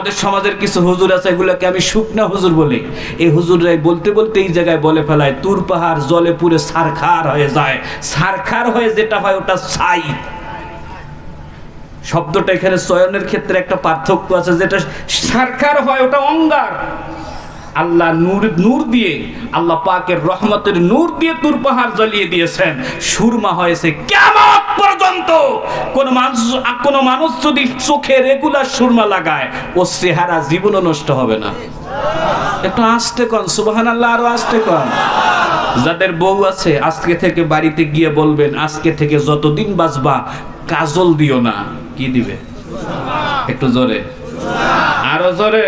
আমাদের সমাজের কিছু হুজুর আছে, এগুলোকে আমি শুকনা হুজুর বলি। এই হুজুররাই বলতে বলতে এই জায়গায় বলে ফেলায়, তুর পাহাড় জলে পুরে সারখার হয়ে যায়। সারখার হয়ে যেটা হয় ওটা ছাই। শব্দটা এখানে চয়নের ক্ষেত্রে একটা পার্থক্য আছে, যেটা সারখার হয় ওটা অঙ্গার। আল্লাহ নূর নূর দিয়ে, আল্লাহ পাকের রহমতের নূর দিয়ে তুর পাহাড় জ্বলিয়ে দিয়েছেন। সুরমা হয়েছে কেমন? পর্যন্ত কোন মানুষ কোন মানুষ যদি চোখে রেগুলার সুরমা লাগায় ও চেহারা জীবনও নষ্ট হবে না। একটু আসতে কন সুবাহান আল্লাহ আরও আসতে কন। যাদের বউ আছে, আজকে থেকে বাড়িতে গিয়ে বলবেন, আজকে থেকে যতদিন বাঁচবা, কাজল দিও না। কি দিবে? একটু জোরে। আরও জোরে।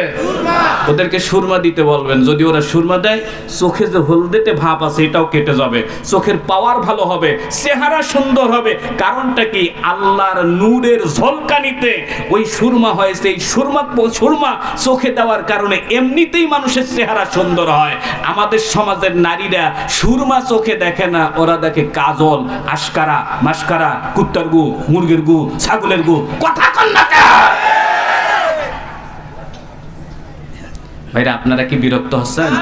ওদেরকে সুরমা দিতে বলবেন। যদি ওরা সুরমা দেয় চোখে যে হলদেটে ভাব আছে এটাও কেটে যাবে। চোখের পাওয়ার ভালো হবে চেহারা সুন্দর হবে। কারণটা কি? আল্লাহর নূরের ঝলকানিতে ওই সুরমা হয়েছে। এই সুরমা সুরমা চোখে দেওয়ার কারণে এমনিতেই মানুষের চেহারা সুন্দর হয়। আমাদের সমাজের নারীরা সুরমা চোখে দেখে না ওরা দেখে কাজল আশকারা মাস্কারা কুত্তার গু মুরগির গু ছাগলের গু। কথা কন না কেন? ভাইরা, আপনারা কি বিরক্ত হচ্ছেন?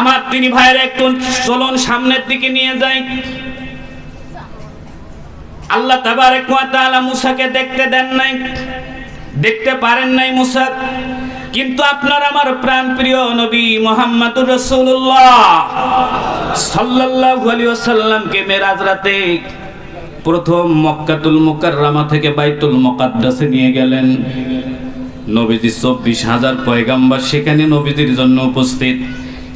আমার তিনি ভাইয়ের একটু চলন সামনের দিকে নিয়ে যাই আল্লাহ তাবারক ওয়া মুসাকে দেখতে দেন নাই, দেখতে পারেন নাই মুসা। কিন্তু আপনার আমার প্রাণ প্রিয় নবী মোহাম্মদুর রাসূলুল্লাহ মেরাজ রাতে প্রথম মক্কাতুল মুকাররমা থেকে বাইতুল মুকাদ্দাসে নিয়ে গেলেন। নবীজি চব্বিশ হাজার পয়গাম্বার সেখানে নবীজির জন্য উপস্থিত।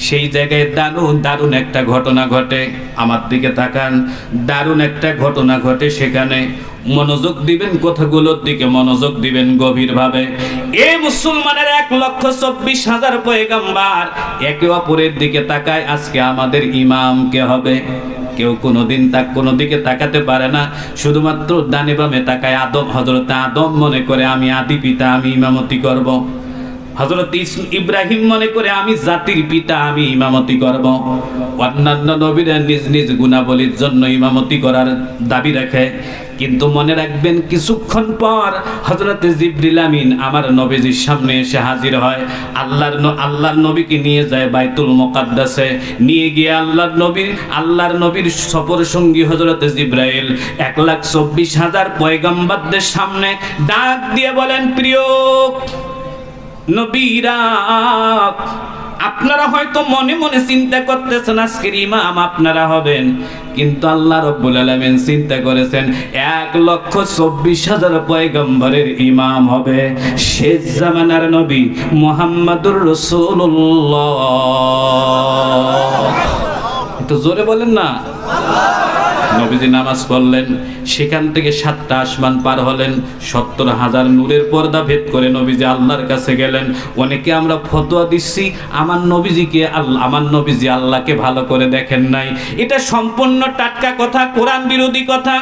সেই জায়গায় দারুণ দারুণ একটা ঘটনা ঘটে। আমার দিকে তাকান, দারুণ একটা ঘটনা ঘটে সেখানে। মনোযোগ দিবেন কথাগুলোর দিকে, মনোযোগ দিবেন গভীরভাবে। এ মুসলমানের এক লক্ষ চব্বিশ হাজার পয়গাম্বার। একে অপরের দিকে তাকায়, আজকে আমাদের ইমাম কে হবে? কেউ কোনোদিন তাক কোনো দিকে তাকাতে পারে না শুধুমাত্র দানে বামে তাকায় আদম হজরত আদম মনে করে, আমি আদি পিতা, আমি ইমামতি করব। হজরত ইব্রাহিম মনে করে, আমি জাতির পিতা, আমি ইমামতি করব। অন্যান্য নবীরা নিজ নিজ গুণাবলীর জন্য ইমামতি করার দাবি রাখে। কিন্তু মনে রাখবেন, কিছুক্ষণ পর হজরতে জিবরিল আমিন আমার নবীজির সামনে এসে হাজির হয়। আল্লাহর আল্লাহর নবীকে নিয়ে যায় বাইতুল মোকাদ্দাসে। নিয়ে গিয়ে আল্লাহর নবীর আল্লাহর নবীর সফর সঙ্গী হজরতে জিব্রাইল এক লাখ চব্বিশ হাজার পয়গম্বারদের সামনে ডাক দিয়ে বলেন, প্রিয় নবীরা, আপনারা হয়তো মনে মনে চিন্তা করতেছেন, আজকের ইমাম আপনারা হবেন। কিন্তু আল্লাহ রব্বুল আলামিন চিন্তা করেছেন, এক লক্ষ চব্বিশ হাজার পয়গম্বরের ইমাম হবে শেষ জামানার নবী মোহাম্মদুর রসুল্লাহ একটু জোরে বলেন না। নবীজি নামাজ পড়লেন, সেখান থেকে সাতটা আসমান পার হলেন, সত্তর হাজার নূরের পর্দা ভেদ করে নবীজি আল্লাহর কাছে গেলেন। অনেকে আমরা ফতোয়া দিচ্ছি, আমার নবীজিকে আল্লাহ আমার নবীজি আল্লাহকে ভালো করে দেখেন নাই। এটা সম্পূর্ণ টাটকা কথা, কোরআন বিরোধী কথা।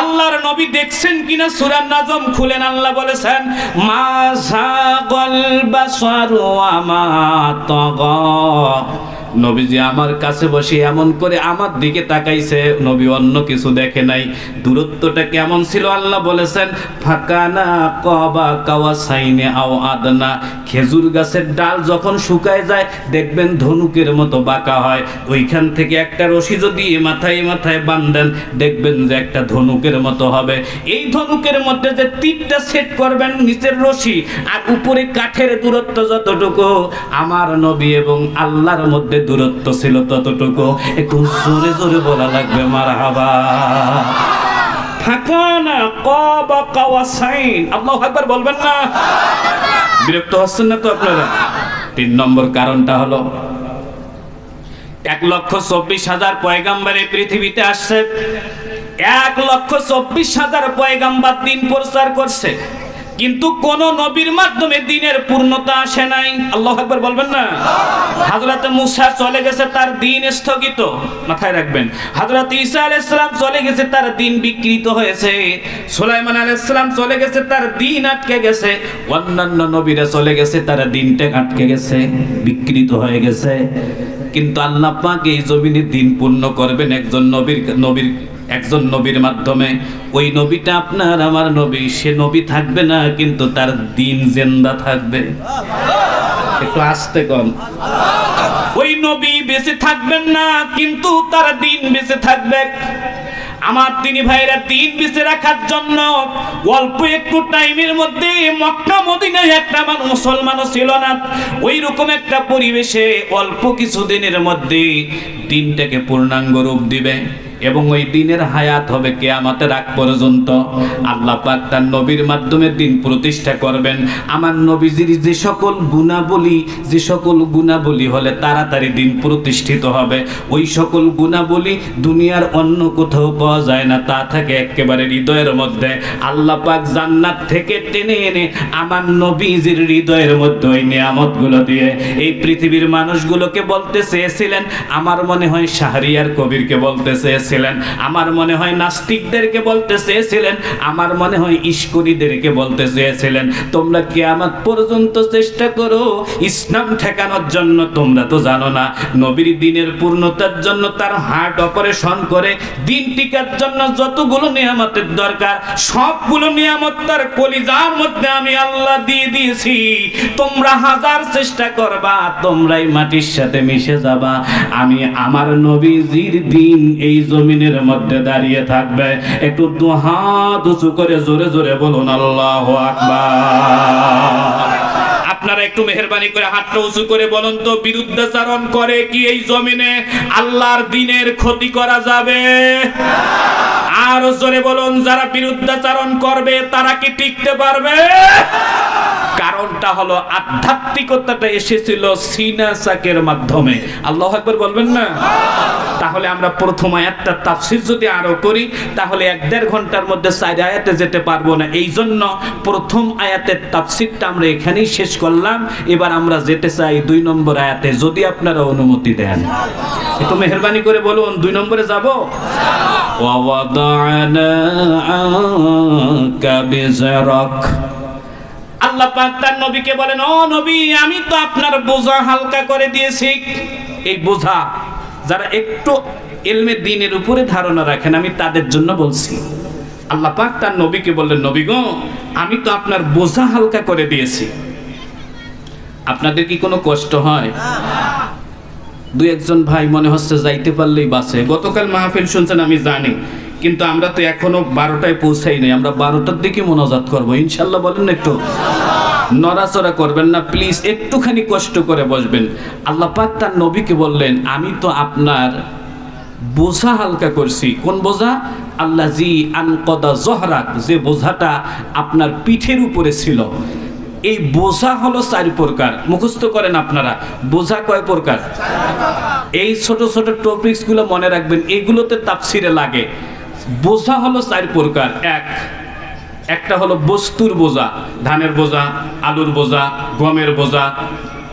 আল্লাহর নবী দেখছেন কিনা সুরান নাজম খুলেন, আল্লাহ বলেছেন, মা সাগাল বাসারু ওয়া মা তাগা। নবীজি আমার কাছে বসে এমন করে আমার দিকে তাকাইছে। নবী অন্য কিছু দেখে নাই। দূরত্বটা কেমন ছিল আল্লাহ বলেছেন, ফাকানা কবা কাওয়া সাইনে আও আদনা। খেজুর গাছের ডাল যখন শুকায় যায়, দেখবেন ধনুকের মতো বাঁকা হয়। ওইখান থেকে একটা রশি যদি এ মাথায় মাথায় বান্ধেন দেখবেন যে একটা ধনুকের মতো হবে। এই ধনুকের মধ্যে যে তীরটা সেট করবেন নিচের রশি আর উপরে কাঠের দূরত্ব যতটুকু, আমার নবী এবং আল্লাহর মধ্যে দূরত্ব ছিল ততটুকু। একটু জোরে জোরে বলা লাগবে মার হাবা তিন নম্বর কারণটা হলো, এক লক্ষ চব্বিশ হাজার পয়গাম্বার পৃথিবীতে আসছে। এক লক্ষ চব্বিশ হাজার পয়গাম্বার দিন প্রচার করছে। কিন্তু কোন নবীর মাধ্যমে দিনের পূর্ণতা আসে নাই। আল্লাহ একবার বলবেন না? হাজরাতে মুসা চলে গেছে, তার দিন স্থগিত। মাথায় রাখবেন হাজরাত ঈসা আলাইহিসসালাম চলে গেছে, তার দিন বিকৃত হয়েছে। সুলাইমান আলাইহিসসালাম চলে গেছে, তার দিন আটকে গেছে। অন্যান্য নবীরা চলে গেছে, তার দিনটা আটকে গেছে, বিকৃত হয়ে গেছে। কিন্তু আল্লাহ পাক এই জমিনে দিন পূর্ণ করবেন একজন নবীর নবীর একজন নবীর মাধ্যমে, ওই নবীটা আপনার, আমার নবী, সে নবী থাকবে না, কিন্তু তার দিন জেন্দা থাকবে। একটু আসতে কম ওই নবী বেঁচে থাকবেন না, কিন্তু তার দিন বেঁচে থাকবে। আমার তিনি ভাইরা দিন বেঁচে রাখার জন্য অল্প একটু টাইমের মধ্যে মক্কা, মদিনায় একটা মানুষ মুসলমানও ছিল না। ওই রকম একটা পরিবেশে অল্প কিছু দিনের মধ্যে দিনটাকে পূর্ণাঙ্গ রূপ দিবে। এবং ওই দিনের হায়াত হবে কেয়ামতের আগ পর্যন্ত। আল্লাহ পাক তার নবীর মাধ্যমে দিন প্রতিষ্ঠা করবেন। আমার নবীজির যে সকল গুণাবলী, যে সকল গুণাবলী হলে তাড়াতাড়ি দিন প্রতিষ্ঠিত হবে। ওই সকল গুণাবলী দুনিয়ার অন্য কোথাও পাওয়া যায় না, তা থাকে একেবারে হৃদয়ের মধ্যে। আল্লাহ পাক জান্নাত থেকে টেনে এনে আমার নবীজির হৃদয়ের মধ্যে ওই নিয়ামতগুলো দিয়ে এই পৃথিবীর মানুষগুলোকে বলতে চেয়েছিলেন, আমার মনে হয় শাহরিয়ার কবিরকে বলতে চেয়েছিলেন। আমার মনে হয় নাস্তিকদেরকে বলতে চেয়েছিলেন আমার মনে হয় ইস্করিদেরকে বলতে চেয়েছিলেন তোমরা কেয়ামত পর্যন্ত চেষ্টা করো ইসলাম ঠেকানোর জন্য, তোমরা তো জানো না। নবীর দিনের পূর্ণতার জন্য তার হার্ট অপারেশন করে, দিন টিকার জন্য যতগুলো নিয়ামতের দরকার, সবগুলো নিয়ামত তার কলিজার মধ্যে আমি আল্লাহ দিয়ে দিয়েছি। তোমরা হাজার চেষ্টা করবা, তোমরাই মাটির সাথে মিশে যাবা। আমি আমার নবীজির দিন এই জমিনের মধ্যে দাঁড়িয়ে থাকবে। একটু দু হাত উঁচু করে জোরে জোরে বলুন, আল্লাহ আপনারা একটু মেহরবানি করে হাতটা উঁচু করে বলুন তো, বিরুদ্ধাচারণ করে কি এই জমিনে আল্লাহর দিনের ক্ষতি করা যাবে? আর জোরে বলুন, যারা বিরুদ্ধাচারণ করবে, তারা কি টিকতে পারবে? কারণটা হলো আধ্যাত্মিকতাটা এসেছিল সিনা চাকের মাধ্যমে আল্লাহ একবার বলবেন না তাহলে আমরা প্রথম আয়াতটা তাফসির যদি আরো করি তাহলে এক দেড় ঘন্টার মধ্যে চার আয়াতে যেতে পারবো না এই জন্য প্রথম আয়াতের তাফসিরটা আমরা এখানেই শেষ করলাম এবার আমরা যেতে চাই দুই নম্বর আয়াতে যদি আপনারা অনুমতি দেন একটু মেহরবানি করে বলুন দুই নম্বরে যাব ووضعنا عنك بزرك আল্লাহ পাক তার নবীকে বলেন, ও নবী, আমি তো আপনার বোঝা হালকা করে দিয়েছি। এই বোঝা যারা একটু এলমে দিনের উপরে ধারণা রাখেন, আমি তাদের জন্য বলছি। আল্লাহ পাক তার নবীকে বললেন, নবী গো, আমি তো আপনার বোঝা হালকা করে দিয়েছি। আপনাদের কি কোনো কষ্ট হয়? দু একজন ভাই মনে হচ্ছে যাইতে পারলেই বাসে গতকাল মাহফিল শুনছেন, আমি জানি। কিন্তু আমরা তো এখনও বারোটায় পৌঁছাই নাই, আমরা বারোটার দিকে মনোজাত করব। ইনশাল্লাহ বলেন একটু। নড়াচড়া করবেন না, প্লিজ একটুখানি কষ্ট করে বসবেন। আল্লাহ পাক তার নবীকে বললেন, আমি তো আপনার বোঝা হালকা করছি। কোন বোঝা? আল্লাহ জি আনকদা জহরাক যে বোঝাটা আপনার পিঠের উপরে ছিল। এই বোঝা হলো চার প্রকার। মুখস্থ করেন আপনারা। বোঝা কয় প্রকার? এই ছোট ছোট টপিকসগুলো মনে রাখবেন, এগুলোতে তাপসিরে লাগে। বোঝা হলো চার প্রকার। এক, একটা হলো বস্তুর বোঝা, ধানের বোঝা, আলুর বোঝা, গমের বোঝা,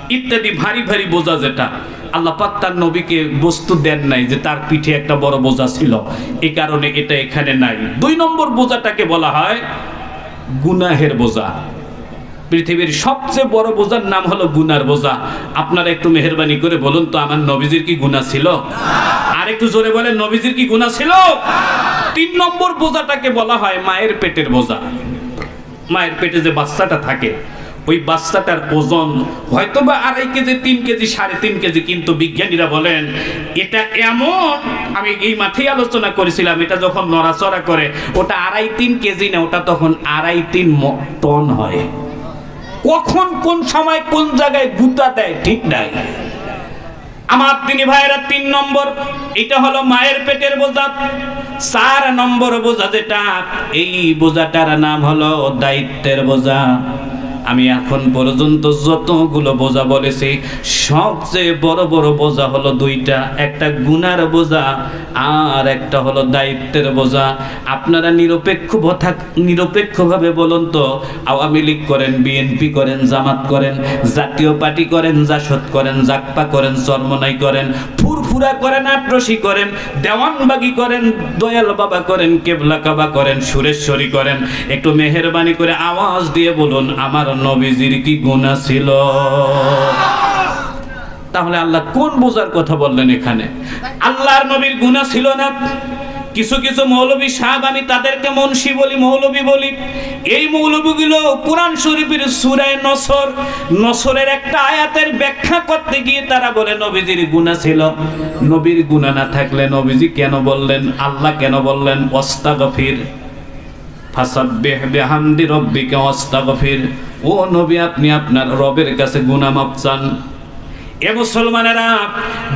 ইত্যাদি ভারী ভারী বোঝা যেটা। আল্লাহ তার নবীকে বস্তু দেন নাই যে তার পিঠে একটা বড় বোঝা ছিল। এই কারণে এটা এখানে নাই। দুই নম্বর বোঝাটাকে বলা হয় গুনাহের বোঝা। পৃথিবীর সবচেয়ে বড় বোঝার নাম হলো গুনার বোঝা। আপনারা একটু মেহরবানি করে বলুন তো, আমার নবীজির কি গুনাহ ছিল? আর একটু জোরে বলেন, নবীজির কি গুনাহ ছিল? তিন নম্বর বোঝাটাকে বলা হয় মায়ের পেটের বোঝা। মায়ের পেটে যে বাচ্চাটা থাকে, ওই বাচ্চাটার ওজন হয়তো বা আড়াই কেজি, তিন কেজি, সাড়ে তিন কেজি, কিন্তু বিজ্ঞানীরা বলেন, এটা এমন, আমি এই মাঠেই আলোচনা করেছিলাম, এটা যখন নড়াচড়া করে, ওটা আড়াই তিন কেজি না, ওটা তখন আড়াই তিন টন হয়। কখন, কোন সময়, কোন জায়গায় গুতা দেয়, ঠিক নাই। আমার তিনি ভাইয়েরা তিন নম্বর, এটা হলো মায়ের পেটের বোঝা। চার নম্বর বোঝা যেটা, এই বোঝাটার নাম হলো দায়িত্বের বোঝা। আমি এখন পর্যন্ত যতগুলো বোঝা বলেছি, সবচেয়ে বড় বড় বোঝা হলো দুইটা। একটা গুনার বোঝা আর একটা হলো দায়িত্বের বোঝা। আপনারা নিরপেক্ষ নিরপেক্ষভাবে বলুন তো, আওয়ামী লীগ করেন, বিএনপি করেন, জামাত করেন, জাতীয় পার্টি করেন, জাসদ করেন জাকপা করেন, চরমনাই করেন ফুরফুরা করেন আটরসি করেন, দেওয়ানবাগি করেন, দয়াল বাবা করেন, কেবলা কাবা করেন, সুরেশ্বরী করেন। একটু মেহরবানি করে আওয়াজ দিয়ে বলুন, আমার নবীজির কি গুণা ছিল? তাহলে আল্লাহ কোন বোঝার কথা বললেন এখানে? আল্লাহর নবীর গুণা ছিল না। কিছু কিছু মৌলবী সাহেব আমি তাদেরকে মুন্সি বলি, মৌলবী বলি। এই মৌলবীগুলো কোরআন শরীফের সুরায় নসর, নসরের একটা আয়াতের ব্যাখ্যা করতে গিয়ে তারা বলে, নবীজির গুণা ছিল। নবীর গুণা না থাকলে নবীজি কেন বললেন? আল্লাহ কেন বললেন? ওস্তাগফির ফাসাব্বিহ বিহামদি রব্বিকা, ওয়াস্তাগফির। ও নবী, আপনি আপনার রবের কাছে গুনাহ মাপ চান। এ মুসলমানেরা,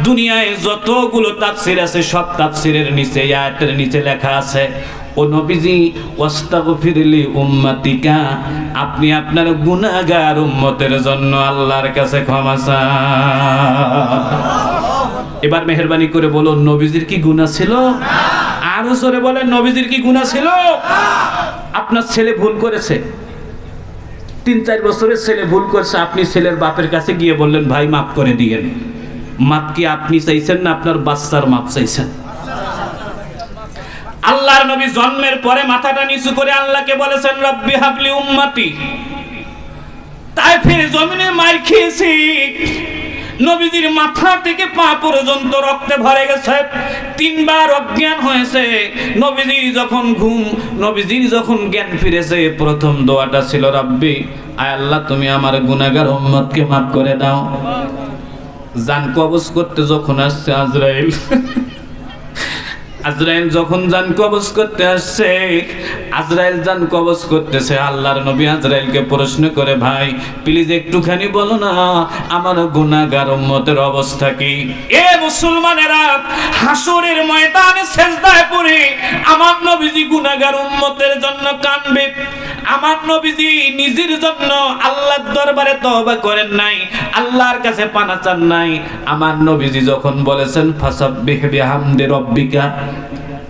দুনিয়ায় যতগুলো তাফসির আছে, সব তাফসিরের নিচে আয়াতের নিচে লেখা আছে, ও নবীজি, ওয়াস্তাগফিরলি উম্মাতিকা, আপনি আপনার গুনাহগার উম্মতের জন্য আল্লাহর কাছে ক্ষমা চান। এবার মেহরবানি করে বলুন, নবীজির কি গুনাহ ছিল? আরও জোরে বলেন, নবীজির কি গুনাহ ছিল? আপনার ছেলে ভুল করেছে। তিন চার বছরের ছেলে ভুল করছে, আপনি ছেলের বাপের কাছে গিয়ে বললেন, ভাই, মাফ করে দিয়েন। মাপ কি আপনি চাইছেন না আপনার বাচ্চার মাপ চাইছেন? আল্লাহর নবী জন্মের পরে মাথাটা নিচু করে আল্লাহকে বলেছেন, রব্বি হাবলি উম্মতি। তাই ফিরে জমিনে মার খেয়েছি। নবীজির মাথা থেকে পা পর্যন্ত রক্তে ভরে গেছে। তিনবার অজ্ঞান হয়েছে। নবীজির যখন ঘুম নবীজির যখন জ্ঞান ফিরেছে, প্রথম দোয়াটা ছিল, রাব্বি, আয় আল্লাহ, তুমি আমার গুনাহগার উম্মতকে মাফ করে দাও। জান কবজ করতে যখন আসছে, আজরাইল। আজরাইল যখন জান কবজ করতে আসছে আজরাইল জান কবজ করতেছে, আল্লাহর নবী আজরাইলকে প্রশ্ন করে, ভাই প্লিজ একটুখানি বলো না, আমার গুনাহগার উম্মতের অবস্থা কি? এ মুসলমানেরা, হাসরের ময়দানে সেজদায় পড়ে আমার নবীজি গুনাহগার উম্মতের জন্য কানবে। আমার নবীজি নিজের জন্য আল্লাহর দরবারে তওবা করেন নাই, আল্লাহর কাছে পানা চান নাই। আমার নবীজি যখন বলেছেন, ফাসাব্বিহ বিহামদি রব্বিকা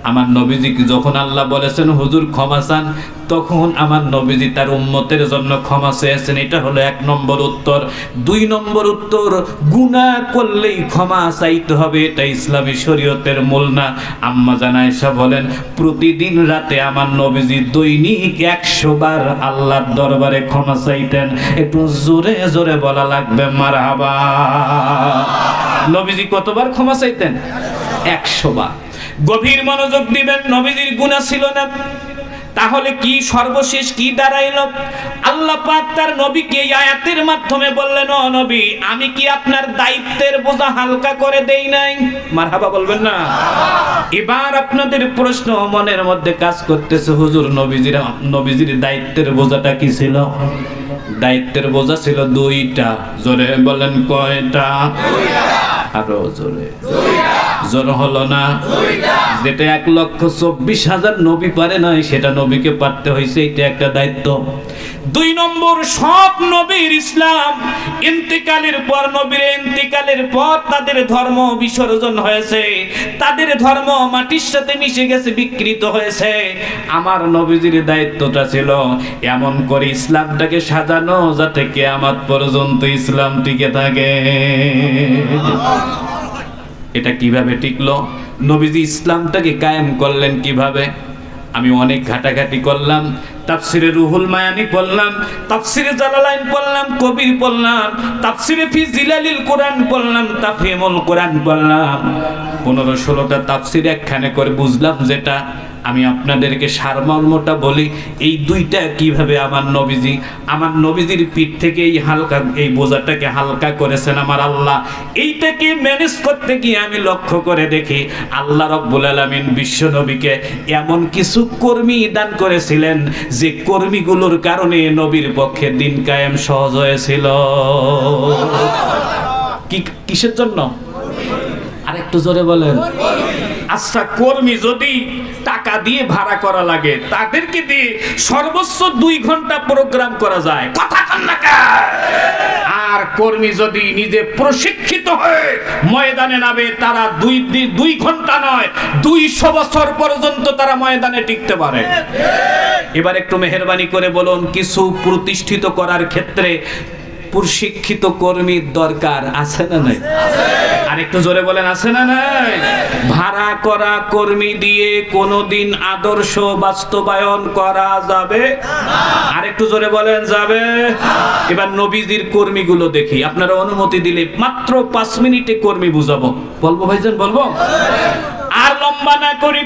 আমার নবীজিকে যখন আল্লাহ বলেছেন, হুজুর, ক্ষমা চান, তখন আমার নবীজি তার উম্মতের জন্য ক্ষমা চেয়েছেন। এটা হলো এক নম্বর উত্তর। দুই নম্বর উত্তর, গুনাহ করলেই ক্ষমা চাইতে হবে। এটা ইসলামী শরীয়তের মূল না। আম্মা জানায়সা বলেন, প্রতিদিন রাতে আমার নবীজি দৈনিক একশো বার আল্লাহর দরবারে ক্ষমা চাইতেন। একটু জোরে জোরে বলা লাগবে, মারহাবা। নবীজি কতবার ক্ষমা চাইতেন? একশো বার। গভীর মনোযোগ দিবেন, নবীজির গুণা ছিল না। তাহলে কি সর্বশেষ কি দাঁড়াইল? আল্লাহ পাক তার নবীকে আয়াতের মাধ্যমে বললেন, ও নবী, আমি কি আপনার দায়িত্বের বোঝা হালকা করে দেই নাই? মারহাবা বলবেন না। এবার আপনাদের প্রশ্ন মনের মধ্যে কাজ করতেছে, হুজুর, নবীজির নবীজির দায়িত্বের বোঝাটা কি ছিল? দায়িত্বের বোঝা ছিল দুইটা। জোরে বলেন কয়টা? আরও জোরে। জোর হলো না। যেটা এক লক্ষ চব্বিশ হাজার নবী পারে নাই, সেটা নবীকে পারতে হয়েছে, এটা একটা দায়িত্ব। দুই নম্বর, সব নবীর ইসলাম ইন্তিকালের পর, নবীর ইন্তিকালের পর তাদের ধর্ম বিসর্জন হয়েছে। তাদের ধর্ম মাটির সাথে মিশে গেছে, বিকৃত হয়েছে। আমার নবীজির দায়িত্বটা ছিল এমন করে ইসলামটাকে সাজানো, যাতে কেয়ামত পর্যন্ত ইসলাম টিকে থাকে। এটা কীভাবে টিকল? নবীজি ইসলামটাকে কায়েম করলেন কীভাবে? আমি অনেক ঘাটাঘাটি করলাম, তাফসিরে রুহুল মায়ানি পড়লাম, তাফসিরে জালালাইন পড়লাম, কবির পড়লাম, তাফসিরে ফি জিলালিল কোরআন পড়লাম তাফিমুল কোরআন পড়লাম। পনেরো ষোলোটা তাফসির একখানে করে বুঝলাম যেটা আমি আপনাদেরকে সারমর্মটা বলি, এই দুইটা কীভাবে আমার নবীজি, আমার নবীজির পিঠ থেকে এই হালকা, এই বোঝাটাকে হালকা করেছেন আমার আল্লাহ। এইটাকে ম্যানেজ করতে গিয়ে আমি লক্ষ্য করে দেখি, আল্লাহ রব্বুল আলমিন বিশ্ব নবীকে এমন কিছু কর্মী দান করেছিলেন যে কর্মীগুলোর কারণে নবীর পক্ষে দিন কায়েম সহজ হয়েছিল। কি, কিসের জন্য? আরেকটু জোরে বলেন। আচ্ছা কর্মী যদি টাকা দিয়ে ভাড়া করা লাগে। তাদেরকে দিয়ে সর্বোচ্চ দুই ঘণ্টা প্রোগ্রাম করা যায়। কথা? আর কর্মী যদি নিজে প্রশিক্ষিত হয়ে ময়দানে নামে, তারা দুই দি- দুই ঘণ্টা নয়, দুইশো বছর পর্যন্ত তারা ময়দানে টিকতে পারে। এবার একটু মেহরবানি করে বলুন, কিছু প্রতিষ্ঠিত করার ক্ষেত্রে প্রশিক্ষিত কর্মীর দরকার আছে না নাই? আরেকটু জোরে বলেন, আছে না নাই? ভাড়া করা কর্মী দিয়ে কোনোদিন আদর্শ বাস্তবায়ন করা যাবে? আর একটু জোরে বলেন, যাবে? এবার নবীজির কর্মীগুলো দেখি। আপনারা অনুমতি দিলে মাত্র পাঁচ মিনিটে কর্মী বুঝাবো। বলব ভাইজান, বলব? আর লম্বা না করি।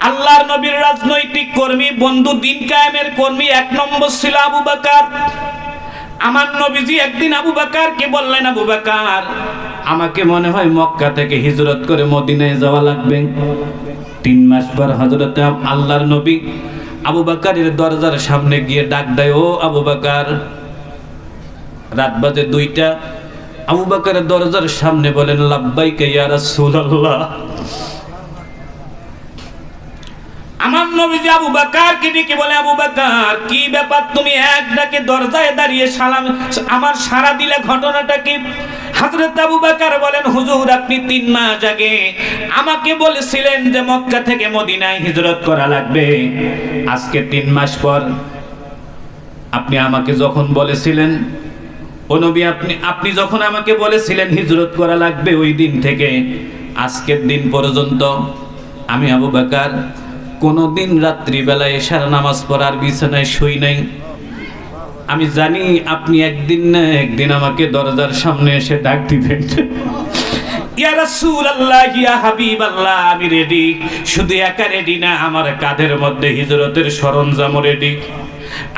আল্লাহর নবীর রাজনৈতিক কর্মী, বন্ধু, দিন কায়েমের কর্মী, এক নম্বর ছিল আবু বাকার। আমার নবীজি একদিন আবু বাকারকে বললেন, আবু বাকার, আমাকে মনে হয় মক্কা থেকে হিজরত করে মদিনায় যাওয়া লাগবে। তিন মাস পর হজরতে আল্লাহর নবী আবু বাকারের দরজার সামনে গিয়ে ডাক দেয়, ও আবু বাকার, রাত বাজে দুইটা। আবু বাকারের দরজার সামনে বলেন, লাব্বাইকে ইয়া রাসূলুল্লাহ আমার নবীজি আবু বাকারকে ডেকে বলে, আবু বাকার, কি ব্যাপার? তুমি এক ডাকে দরজায় দাঁড়িয়ে সালাম, আমার সারা দিলে ঘটনাটা কি? হযরত আবু বাকার বলেন, হুজুর, আপনি তিন মাস আগে আমাকে বলেছিলেন যে মক্কা থেকে মদিনায় হিজরত করা লাগবে। আজকে তিন মাস পর আপনি আমাকে যখন বলেছিলেন, ও নবী, আপনি আপনি যখন আমাকে বলেছিলেন হিজরত করা লাগবে ওই দিন থেকে, আজকের দিন পর্যন্ত আমি আবু বাকার কোনো দিন রাত্রিবেলায় এশার নামাজ পড়ার বিছানায় শুই নাই। আমি জানি আপনি একদিন না একদিন আমাকে দরজার সামনে এসে ডাক দিবেন। আমি রেডি শুধু একা রেডি না, আমার কাঁধের মধ্যে হিজরতের সরঞ্জাম রেডি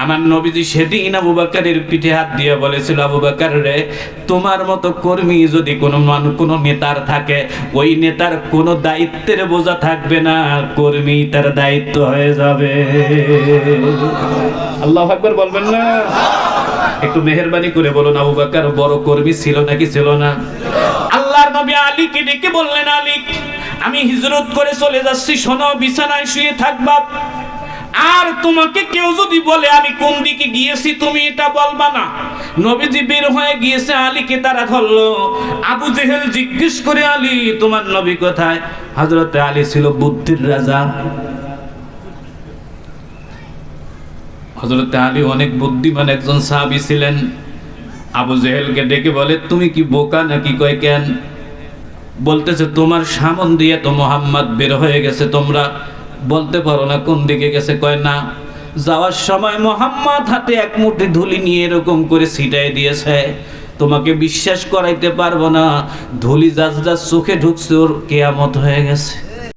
আমার নবীজি সেদিন আবু বাকারের পিঠে হাত দিয়ে বলেছিল, আবু বাকার রে, তোমার মতো কর্মী যদি কোনো মান, কোনো নেতার থাকে, ওই নেতার কোনো দায়িত্বের বোঝা থাকবে না, কর্মী তার দায়িত্ব হয়ে যাবে। আল্লাহ আকবার বলবেন না। একটু মেহেরবানি করে বলুন, আবু বাকার বড় কর্মী ছিল নাকি ছিল না? আল্লাহর নবী আলী আলীকে ডেকে বললেন, আলী, আমি হিজরত করে চলে যাচ্ছি, শোনো, বিছানায় শুয়ে থাকবা আর তোমাকে কেউ যদি বলে, আমি কোন দিকে গিয়েছি তুমি এটা বলবা না? নবীজি বের হয়ে গিয়েছে আলীকে তারা ধরলো। আবু জেহেল জিজ্ঞেস করে, আলী, তোমার নবী কোথায়? হজরতে আলী ছিল বুদ্ধির রাজা। হজরতে আলী অনেক বুদ্ধিমান একজন সাহাবী ছিলেন। আবু জেহেলকে ডেকে বলে, তুমি কি বোকা নাকি কয় কেন? বলতেছে, তোমার সামন দিয়ে তো মোহাম্মদ বের হয়ে গেছে তোমরা। বলতে পারো না কোন দিকে গেছে, কয় না। যাওয়ার সময় মোহাম্মদ হাতে এক মুঠি ধুলি নিয়ে এরকম করে ছিটাই দিয়েছে। তোমাকে বিশ্বাস করাইতে পারব না, ধুলি যা যা চোখে ঢুকছে ওর কেয়ামত হয়ে গেছে।